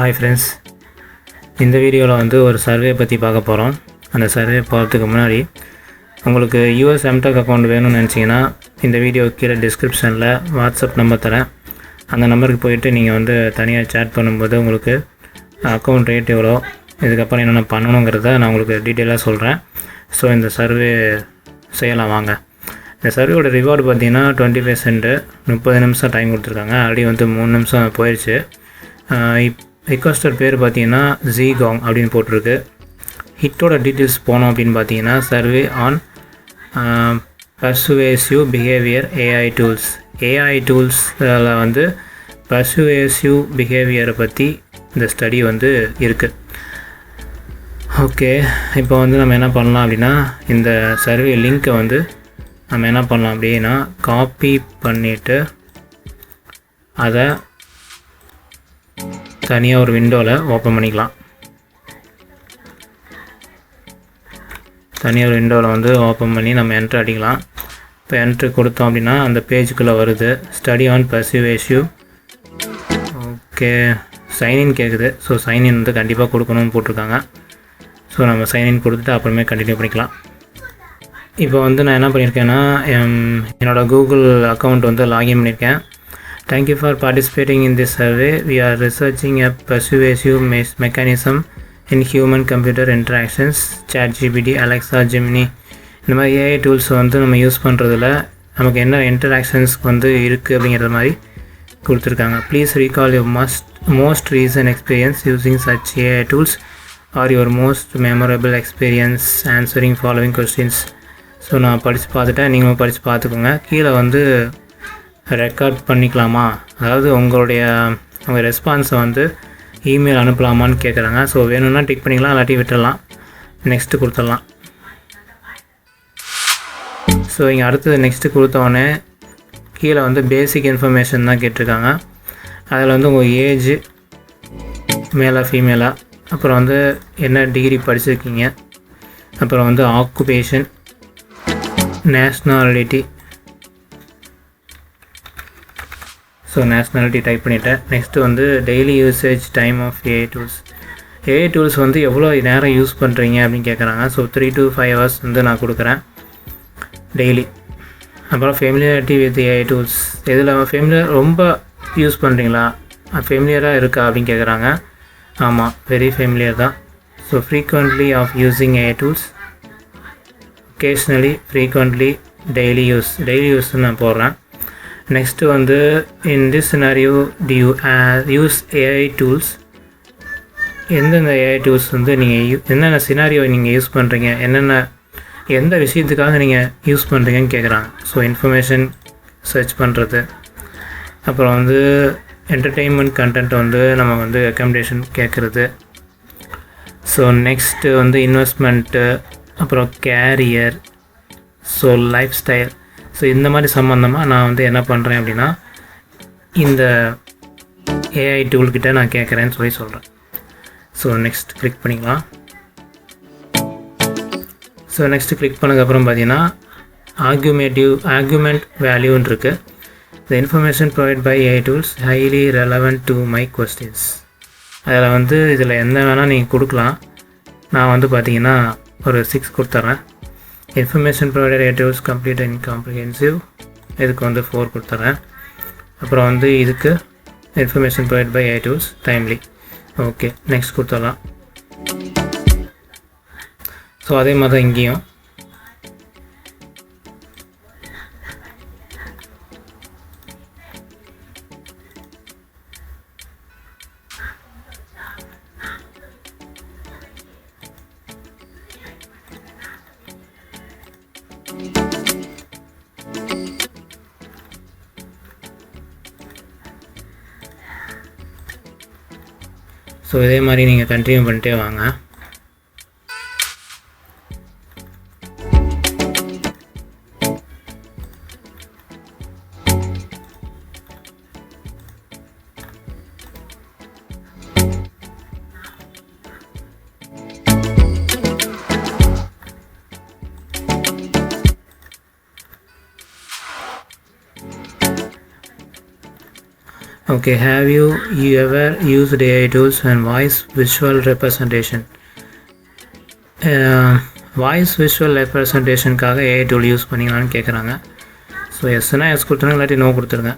Hi friends இந்த வீடியோவில் வந்து ஒரு சர்வே பற்றி பார்க்க போகிறோம் அந்த சர்வே போகிறதுக்கு முன்னாடி உங்களுக்கு யூஎஸ் எம்டெக் அக்கௌண்ட் வேணும்னு நினச்சிங்கன்னா இந்த வீடியோ கீழே டிஸ்கிரிப்ஷனில் வாட்ஸ்அப் நம்பர் தரேன். அந்த நம்பருக்கு போயிட்டு நீங்கள் வந்து தனியாக சேட் பண்ணும்போது உங்களுக்கு அக்கௌண்ட் ரேட் எவ்வளோ இதுக்கப்புறம் என்னென்ன பண்ணணுங்கிறத நான் உங்களுக்கு டீட்டெயிலாக சொல்கிறேன் ஸோ இந்த சர்வே செய்யலாம் வாங்க. இந்த சர்வேயோட ரிவார்டு பார்த்தீங்கன்னா டுவெண்ட்டி ஃபைவ் சென்ட்டு முப்பது நிமிஷம் டைம் கொடுத்துருக்காங்க. ஆல்ரெடி வந்து மூணு நிமிஷம் போயிடுச்சு இப் ரிக்வஸ்டர் பேர் பார்த்தீங்கன்னா ஜீகாங் அப்படின்னு போட்டிருக்கு. ஹிட்டோட டீட்டெயில்ஸ் போனோம் அப்படின்னு பார்த்தீங்கன்னா survey on persuasive behaviour AI tools AI டூல்ஸில் வந்து பர்சுவேசிவ் பிஹேவியரை பற்றி இந்த ஸ்டடி வந்து இருக்குது ஓகே இப்போ வந்து நம்ம என்ன பண்ணலாம் அப்படின்னா இந்த சர்வே லிங்க்கை வந்து நம்ம என்ன பண்ணலாம் அப்படின்னா காப்பி பண்ணிவிட்டு அதை தனியாக ஒரு விண்டோவில் ஓப்பன் பண்ணிக்கலாம். தனியாக ஒரு விண்டோவில் வந்து ஓப்பன் பண்ணி நம்ம என்ட்ரு அடிக்கலாம். இப்போ என்ட்ரு கொடுத்தோம் அப்படின்னா அந்த பேஜுக்குள்ளே வருது. Study on persuasive okay sign in கேட்குது ஸோ சைன்இன் வந்து கண்டிப்பாக கொடுக்கணும்னு போட்டிருக்காங்க. ஸோ நம்ம சைன்இன் கொடுத்துட்டு அப்புறமே கண்டினியூ பண்ணிக்கலாம். இப்போ வந்து நான் என்ன பண்ணியிருக்கேன்னா என்னோடய என்னோட கூகுள் அக்கௌண்ட் வந்து லாகின் பண்ணியிருக்கேன். Thank you for participating in this survey we are researching a persuasive mess mechanism in human computer interactions ChatGPT Alexa Gemini. இந்த மாதிரி ஏஐ டூல்ஸ் வந்து நம்ம யூஸ் பண்ணுறதுல நமக்கு என்ன இன்டராக்ஷன்ஸ்க்கு வந்து இருக்குது அப்படிங்கிற மாதிரி கொடுத்துருக்காங்க. Please recall your must most recent experience using such AI tools or your most memorable experience answering following questions so நான் படித்து பார்த்துட்டேன். நீங்களும் படித்து பார்த்துக்கோங்க. கீழே வந்து ரெக்கார்ட் பண்ணிக்கலாமா? அதாவது உங்களுடைய உங்கள் ரெஸ்பான்ஸை வந்து இமெயில் அனுப்பலாமான்னு கேட்குறாங்க ஸோ வேணும்னா டிக் பண்ணிக்கலாம் இல்லாட்டி விட்டுடலாம் நெக்ஸ்ட்டு கொடுத்துடலாம். ஸோ இங்கே அடுத்தது நெக்ஸ்ட்டு கொடுத்தோடனே கீழே வந்து பேசிக் இன்ஃபர்மேஷன் தான் கேட்டிருக்காங்க. அதில் வந்து உங்கள் ஏஜ் மேலாக ஃபீமேலாக அப்புறம் வந்து என்ன டிகிரி படிச்சிருக்கீங்க அப்புறம் வந்து occupation nationality so nationality type பண்ணிட்டேன். நெக்ஸ்ட்டு வந்து daily usage time of AI tools AI tools வந்து எவ்வளோ நேரம் யூஸ் பண்ணுறீங்க அப்படின்னு கேட்குறாங்க so three to five hours வந்து நான் கொடுக்குறேன். டெய்லி அப்புறம் ஃபெமிலியாரிட்டி வித் ஏஐ டூல்ஸ் இதில் ஃபெமிலியர் ரொம்ப யூஸ் பண்ணுறீங்களா ஃபெமிலியராக இருக்கா அப்படின்னு கேட்குறாங்க ஆமாம் வெரி ஃபெமிலியர் தான். So frequently of using AI tools occasionally frequently daily use daily யூஸ்ன்னு நான் போடுறேன். நெக்ஸ்ட்டு வந்து in this scenario do you use AI tools எந்தெந்த ஏஐ டூல்ஸ் வந்து நீங்கள் என்னென்ன சினாரியோ நீங்கள் யூஸ் பண்ணுறீங்க என்னென்ன எந்த விஷயத்துக்காக நீங்கள் யூஸ் பண்ணுறீங்கன்னு கேட்குறாங்க ஸோ இன்ஃபர்மேஷன் சர்ச் பண்ணுறது அப்புறம் வந்து என்டர்டெயின்மெண்ட் கண்டென்ட் வந்து நம்ம வந்து அக்காமடேஷன் கேட்குறது ஸோ நெக்ஸ்ட்டு வந்து இன்வெஸ்ட்மெண்ட்டு அப்புறம் career so lifestyle so இந்த மாதிரி சம்மந்தமாக நான் வந்து என்ன பண்ணுறேன் அப்படின்னா இந்த ஏஐ டூல்கிட்ட நான் கேட்குறேன்னு சொல்லி சொல்கிறேன் ஸோ நெக்ஸ்ட் கிளிக் பண்ணிக்கலாம். ஸோ நெக்ஸ்ட் கிளிக் பண்ணதுக்கப்புறம் பார்த்தீங்கன்னா ஆர்குமேட்டிவ் ஆர்குமெண்ட் வேல்யூன்னு இருக்குது the information provide by AI tools highly relevant to my questions அதில் வந்து இதில் எந்த வேணால் நீங்கள் கொடுக்கலாம். நான் வந்து பார்த்தீங்கன்னா ஒரு சிக்ஸ் கொடுத்துட்றேன் information provider a complete and comprehensive இதுக்கு வந்து ஃபோர் கொடுத்துட்றேன் அப்புறம் வந்து இதுக்கு information provide by a timely okay next கொடுத்துடலாம். ஸோ அதே மாதிரி தான் இங்கேயும். ஸோ இதே மாதிரி நீங்கள் கண்டினியூ பண்ணிட்டே வாங்க. Okay have you you ever used AI tools and voice visual representation voice visual ரெப்ரசன்டேஷனுக்காக AI tool use பண்ணிங்களான்னு கேட்குறாங்க ஸோ எஸ்னா எஸ் கொடுத்துருங்க இல்லாட்டி நோ கொடுத்துருங்க.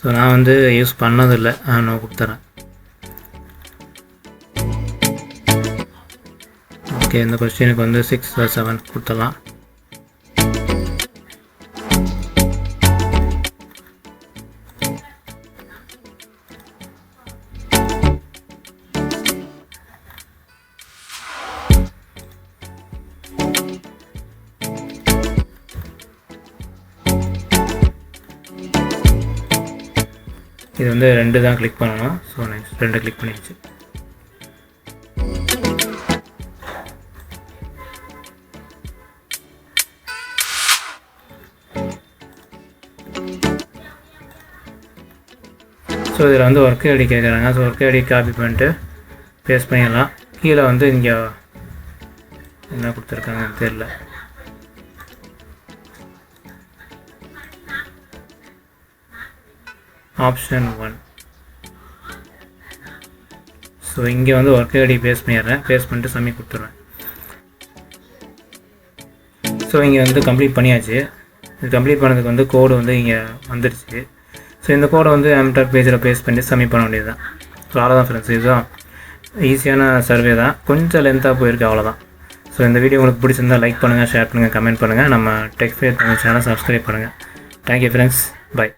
ஸோ நான் வந்து யூஸ் பண்ணதில்லை நோ கொடுத்துறேன். ஓகே இந்த கொஸ்டினுக்கு வந்து சிக்ஸ் செவன் கொடுத்துடலாம். இது வந்து ரெண்டு தான் கிளிக் பண்ணணும். ஸோ நெக்ஸ்ட் ரெண்டு கிளிக் பண்ணியாச்சு. ஸோ இதில் வந்து ஒர்க் ஐடி கேட்குறாங்க ஸோ ஒர்க் ஐடி காப்பி பண்ணிட்டு பேஸ்ட் பண்ணிடலாம். கீழே வந்து இங்கே என்ன கொடுத்துருக்காங்கன்னு தெரில ஆப்ஷன் ஒன் ஸோ இங்கே வந்து ஒர்க் ஐடி பேஸ் பண்ணிடுறேன். பேஸ் பண்ணிட்டு சம்மி கொடுத்துருவேன் ஸோ இங்கே வந்து கம்ப்ளீட் பண்ணியாச்சு. இது கம்ப்ளீட் பண்ணதுக்கு வந்து கோடு வந்து இங்கே வந்துடுச்சு. ஸோ இந்த கோடை வந்து ஆம்டாக் பேஜில் பேஸ் பண்ணி சப்மிட் பண்ண வேண்டியது தான் ஸோ அவ்வளோதான் ஃப்ரெண்ட்ஸ் இதுதான் ஈஸியான சர்வே தான். கொஞ்சம் லென்த்தாக போயிருக்கு அவ்வளோதான் ஸோ இந்த வீடியோ உங்களுக்கு பிடிச்சிருந்தா லைக் பண்ணுங்கள் ஷேர் பண்ணுங்கள் கமெண்ட் பண்ணுங்கள் நம்ம டெக் ஃபேர் சேனல் சப்ஸ்கிரைப் பண்ணுங்கள் தேங்க்யூ ஃப்ரெண்ட்ஸ் பை